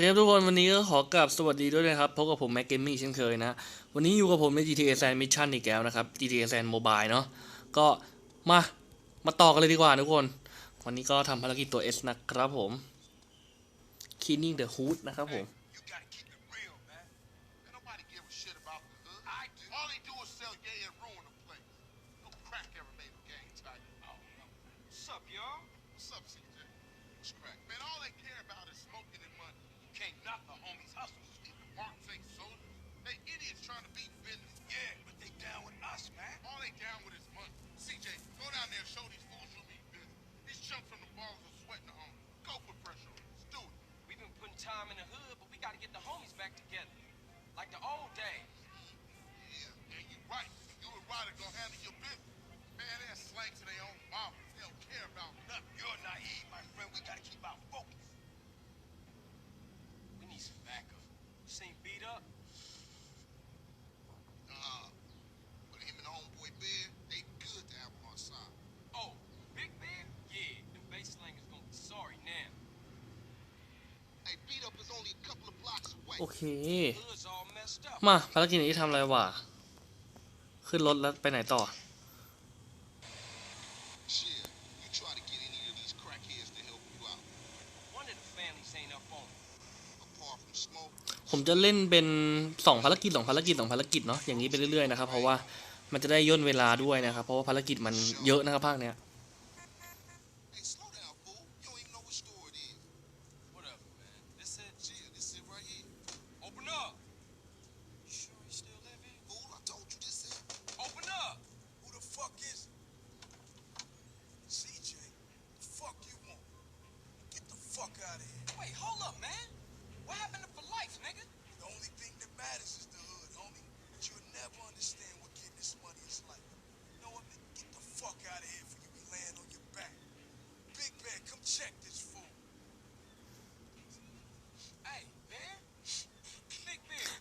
เคครับทุกคนวันนี้ก็ขอกราบสวัสดีด้วยนะครับพบกับผมแม็กเกมมิ่งเช่นเคยนะ วันนี้อยู่กับผมใน GTA San Mission อีกแล้วนะครับ GTA San Mobile เนาะก็มา มาต่อกันเลยดีกว่าทุกคน วันนี้ก็ทำภารกิจตัว S นะครับผม Cleaning the Hood นะครับผม You gotta keep it real, man. Ain't nobody give a shit about the hood. I do. All they do is sell gay and ruin the place. No crack ever made a gang type. Oh, no. What's up, y'all? What's up, CJ? What's crack? Man, all they care about is smoking and money. You can't knock the homies' hustles. เคมาภารกิจนี้ทำอะไรวะ ขึ้นรถแล้วไปไหนต่อ ผมจะเล่นเป็นสองภารกิจสองภารกิจสองภารกิจเนาะอย่างนี้ไปเรื่อยๆนะครับ เพราะว่ามันจะได้ย่นเวลาด้วยนะครับ เพราะว่าภารกิจมันเยอะนะครับภาคเนี้ย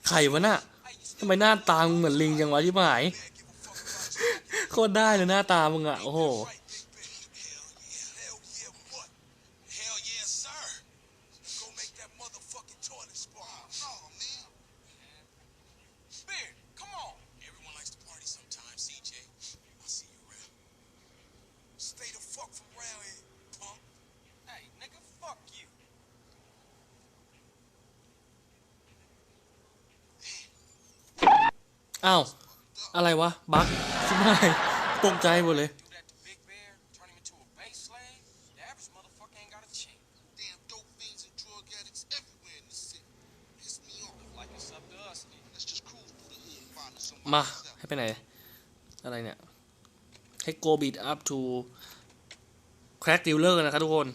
ใครวะน่ะ Hey, you ทำ still ไมหน้าตามึงเหมือนลิงจังวะที่หมาย โคตรได้เลยหน้าตามึงอะโอ้โห อ้าว อะไรวะ บั๊กชิบหายตกใจหมดเลยมาให้ไปไหน อะไรเนี่ย ให้ go beat up to crack dealer นะครับทุกคน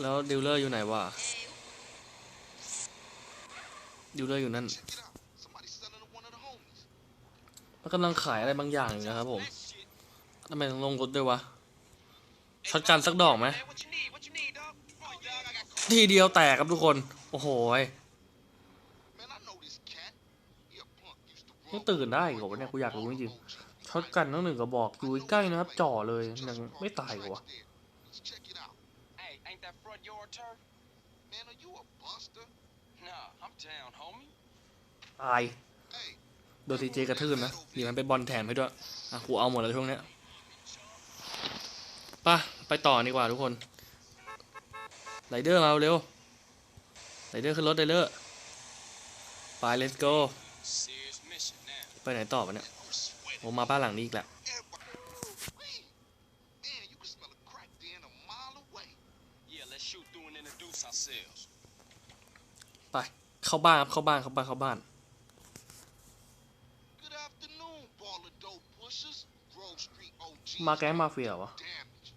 แล้วดิวเลอร์อยู่ไหนวะ dealer อยู่นั่นมันกำลังขายอะไรบางอย่างอยู่นะครับผมทำไมต้องลงรถด้วยวะช็อตกันสักดอกไหมทีเดียวแตกครับทุกคน โอ้โหยังตื่นได้เหรอเนี่ยกูอยากรู้จริงๆช็อตกันต้องหนึ่งกระบอกอยู่ใกล้นะครับ จ่อเลยยังไม่ตายเหรอ ตาย โดนทีเจกระทืบนะดีมันไปบอลแถมให้ด้วยอะกูเอาหมดแล้วช่วงเนี้ยป่ะไปต่อดีกว่าทุกคนไรเดอร์มาเร็วไรเดอร์ขึ้นรถไรเดอร์ไป let's go ไปไหนต่อปะเนี่ยผมมาบ้านหลังนี้อีกแหละ Everybody. Wait. Man, you can smell a crack den a mile away. Yeah, let's shoot through and introduce ourselves. ไปเข้าบ้านครับเข้าบ้านเข้าบ้านเข้าบ้าน มาแก๊งมาเฟียวะ Damage.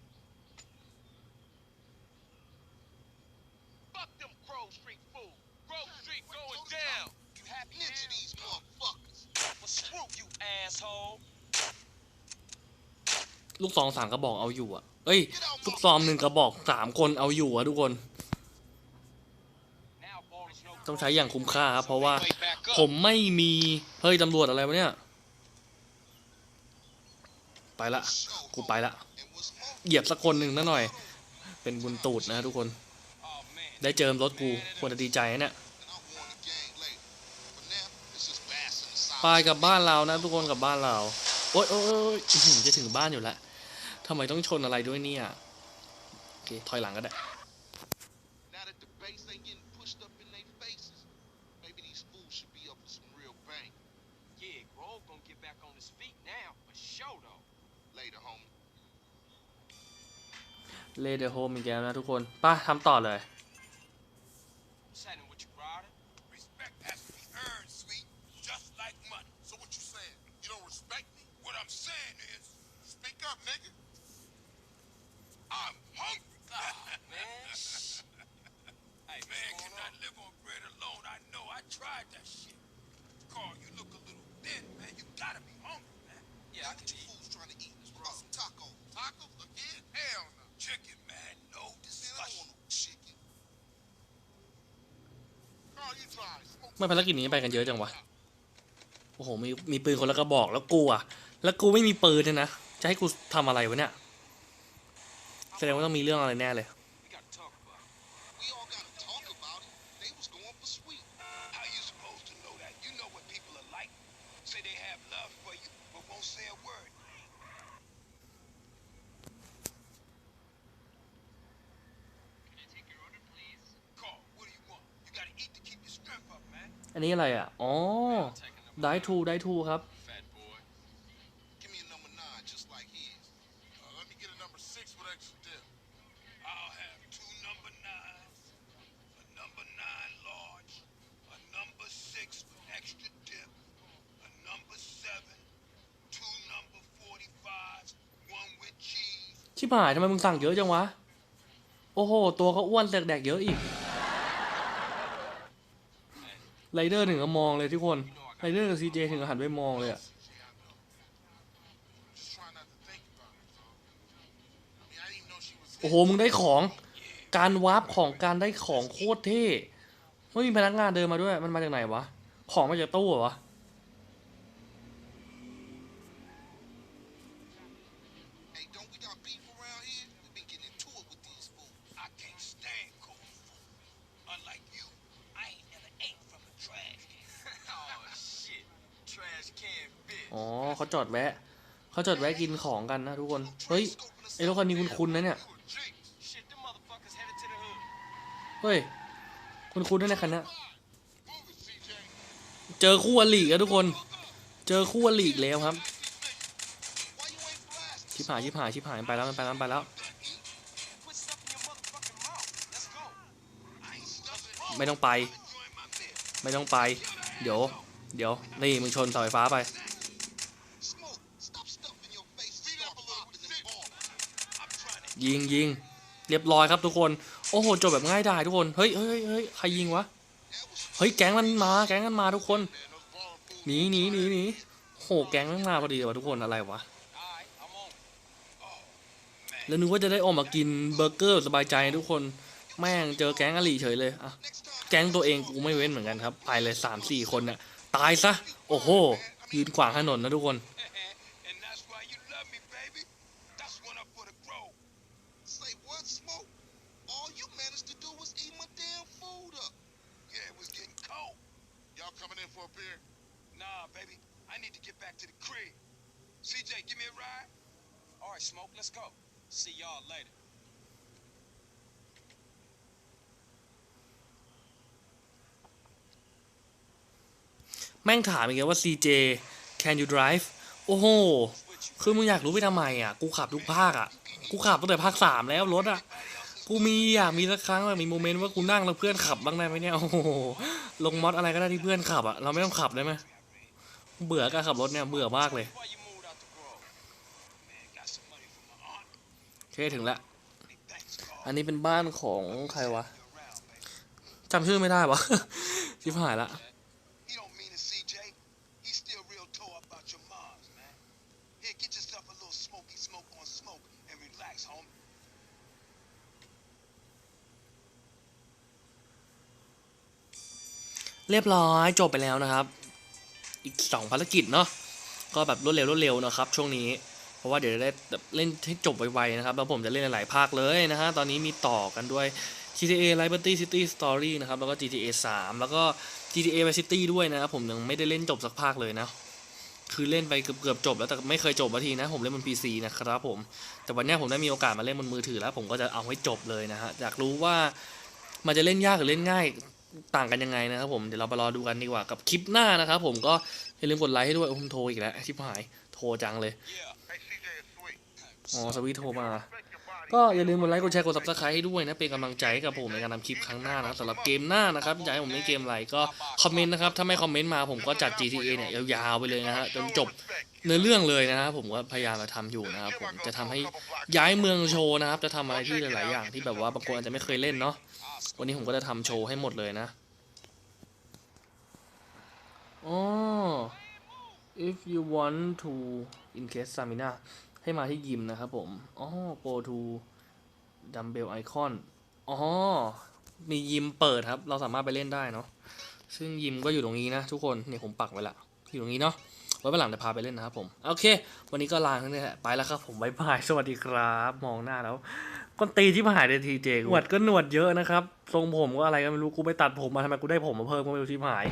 Fuck them Grove Street fools. Grove Street going down. You happy Ninja now? these motherfuckers. Well, screw you, asshole. ลูกซองสามกระบอกเอาอยู่อะ เอ้ย ลูกซองหนึ่งกระบอกสามคนเอาอยู่อะทุกคน Now ballers know ต้องใช้อย่างคุ้มค่าครับ เพราะว่า Way back up. ผมไม่มี เฮ้ยตำรวจอะไรวะเนี่ย ไปละ กูไปละ And what's more, เหยียบสักคนหนึ่งนะหน่อย เป็นบุญตูดนะทุกคน Oh man. ได้เจิมรถกู ควรจะดีใจนะเนี่ย and I'll warn the gang later. But now, it's just bass in the south. ไปกลับบ้านเรานะ ทุกคนกลับบ้านเรา โอ๊ยโอ๊ยโอ๊ยอื้อหือจะถึงบ้านอยู่แล้วทำไมต้องชนอะไรด้วยเนี่ย โอเค ถอยหลังก็ได้ เลเดโฮมอีกแล้วนะทุกคนไป้าทำต่อเลย What's happening with you, brother? Respect has to be earned, sweet, just like money. So what you saying? You don't respect me? What I'm saying is, speak up, nigga. I'm hungry. Man. hey, Man what's going cannot on? live on bread alone. I know. I tried that shit. Carl, you look a little thin, man. You gotta be hungry, man. Yeah, I What can you eat. fools trying to eat? What about some tacos? Tacos again? Hell no. Chicken, man. No discussion. I don't want no chicken. Carl, you try. Smoke เมื่อภารกิจนี้ไปกันเยอะจังวะ โอ้โห มีมีปืนคนละกระบอกแล้วกูอะ แล้วกูไม่มีปืนเนี่ยนะ จะให้กูทำอะไรวะเนี่ย แสดงว่าต้องมีเรื่องอะไรแน่เลย We gotta talk about it. We all gotta talk about it. They was going for sweet. How you supposed to know that? You know what people are like. Say they have love for you, but won't say a word. Carl, what do you want? You gotta eat to keep your strength up, man. อันนี้อะไรอะ อ๋อ ได้ทูได้ทูครับ ชิบหายทำไมมึงสั่งเยอะจังวะ โอ้โห ตัวเขาอ้วนเสกแดกเยอะอีก ไรเดอร์ถึงกับมองเลยทุกคนไรเดอร์กับซีเจถึงกับหันไปมองเลยอะโอ้โห มึงได้ของ การวาร์ปของการได้ของโคตรเท่ไม่มีพนักงานเดินมาด้วย มันมาจากไหนวะ ของมาจากตู้เหรอวะ อ๋อเขาจอดแวะเขาจอดแวะกินของกันนะทุกคน เฮ้ยไอ้รถคันนี้คุ้นๆนะเนี่ย เฮ้ย คุ้นๆด้วยนะคันนี้เจอคู่อริกันทุกคน เจอคู่อริอีกแล้วครับ ชิบหายชิบหายชิบหายไปแล้วมันไปแล้วไปแล้ว ไม่ต้องไป ไม่ต้องไป เดี๋ยว เดี๋ยว นี่มึงชนเสาไฟฟ้าไป ยิงยิงเรียบร้อยครับทุกคน โอ้โหจบแบบง่ายดายทุกคน เฮ้ยเฮ้ยเฮ้ยใครยิงวะ เฮ้ยแก๊งมันมา แก๊งมันมาทุกคน หนีหนีหนีหนีโหแก๊งมันมาพอดีเลยวะทุกคนอะไรวะ แล้วนึกว่าจะได้ออกมากินเบอร์เกอร์สบายใจทุกคน แม่งเจอแก๊งอลีเฉยเลยอะแก๊งตัวเองกูไม่เว้นเหมือนกันครับ ไปเลยสามสี่คนเนี่ยตายซะ โอ้โห ยืนขวางถนนนะทุกคน Smoke, let's go. See y'all later. แม่งถามอีกแล้วว่า CJ can you drive โอ้โห คือมึงอยากรู้ไปทำไมอะ กูขับทุกภาคอะ กูขับตั้งแต่ภาคสามแล้วรถอะ กูมีอยากมีสักครั้งแบบมีโมเมนต์ว่ากูนั่งแล้วเพื่อนขับบ้างได้ไหมเนี่ย โอ้โห ลงมอดอะไรก็ได้ที่เพื่อนขับอะ เราไม่ต้องขับได้ไหมเบื่อการขับรถเนี่ย เบื่อมากเลย เคถึงแล้ว Big thanks, Carl. อันนี้เป็นบ้านของใครวะ You around, baby. จำชื่อไม่ได้วะชิบหายละ He don't mean it, CJ. He's still real tore up about your moms, man. Here, get yourself a little smoky smoke on smoke and relax, homie. เรียบร้อยจบไปแล้วนะครับ อีกสองภารกิจเนาะก็แบบรวดเร็วรวดเร็วนะครับ ช่วงนี้ ราะว่าเดี๋ยวจะได้เล่นให้จบไวๆนะครับ แล้วผมจะเล่นหลายภาคเลยนะฮะ ตอนนี้มีต่อกันด้วย GTA Liberty City Story นะครับ แล้วก็ GTA 3 แล้วก็ GTA Vice City ด้วยนะครับ ผมยังไม่ได้เล่นจบสักภาคเลยนะ คือเล่นไปเกือบๆจบแล้วแต่ไม่เคยจบทีนะ ผมเล่นบน PC นะครับผม แต่วันนี้ผมได้มีโอกาสมาเล่นบนมือถือแล้ว ผมก็จะเอาให้จบเลยนะฮะ อยากรู้ว่ามันจะเล่นยากหรือเล่นง่ายต่างกันยังไงนะครับผม เดี๋ยวเราไปรอดูกันดีกว่ากับคลิปหน้านะครับผมก็อย่าลืมกดไลค์ให้ด้วยโอ้ผมโทรอีกแล้วชิบหายโทรจังเลย Yeah. Hey, CJ is sweet. อ๋อสวีทโทรมา ก็อย่าลืมกดไลค์กดแชร์กด subscribe ให้ด้วยนะ เป็นกำลังใจให้กับผมในการทำคลิปครั้งหน้านะสำหรับเกมหน้านะครับอยากให้ผมเล่นเกมอะไรก็คอมเมนต์นะครับ ถ้าไม่คอมเมนต์มาผมก็จัด GTA เนี่ยยาวๆไปเลยนะฮะจนจบเนื้อเรื่องเลยนะฮะผมก็พยายามจะทำอยู่นะครับผมจะทำให้ย้ายเมืองโชว์นะครับ จะทำอะไรที่หลายๆอย่างที่แบบว่าบางคนอาจจะไม่เคยเล่นเนาะวันนี้ผมก็จะทำโชว์ให้หมดเลยนะอ๋อ if you want to increase stamina ให้มาที่ยิมนะครับผม อ๋อ go to dumbbell icon อ๋อ มียิมเปิดครับ เราสามารถไปเล่นได้เนาะ ซึ่งยิมก็อยู่ตรงนี้นะทุกคน เนี่ยผมปักไว้ละ อยู่ตรงนี้เนาะ ไว้วันหลังจะพาไปเล่นนะครับผม โอเค วันนี้ก็ลาทั้งนี้แหละ ไปแล้วครับผมบายบาย สวัสดีครับ มองหน้าแล้วก้นตีที่มาหายในทีเจหนวดก็หนวดเยอะนะครับ ทรงผมก็อะไรก็ไม่รู้ กูไปตัดผมมาทำไมกูได้ผมมาเพิ่มก็ไม่รู้ที่หาย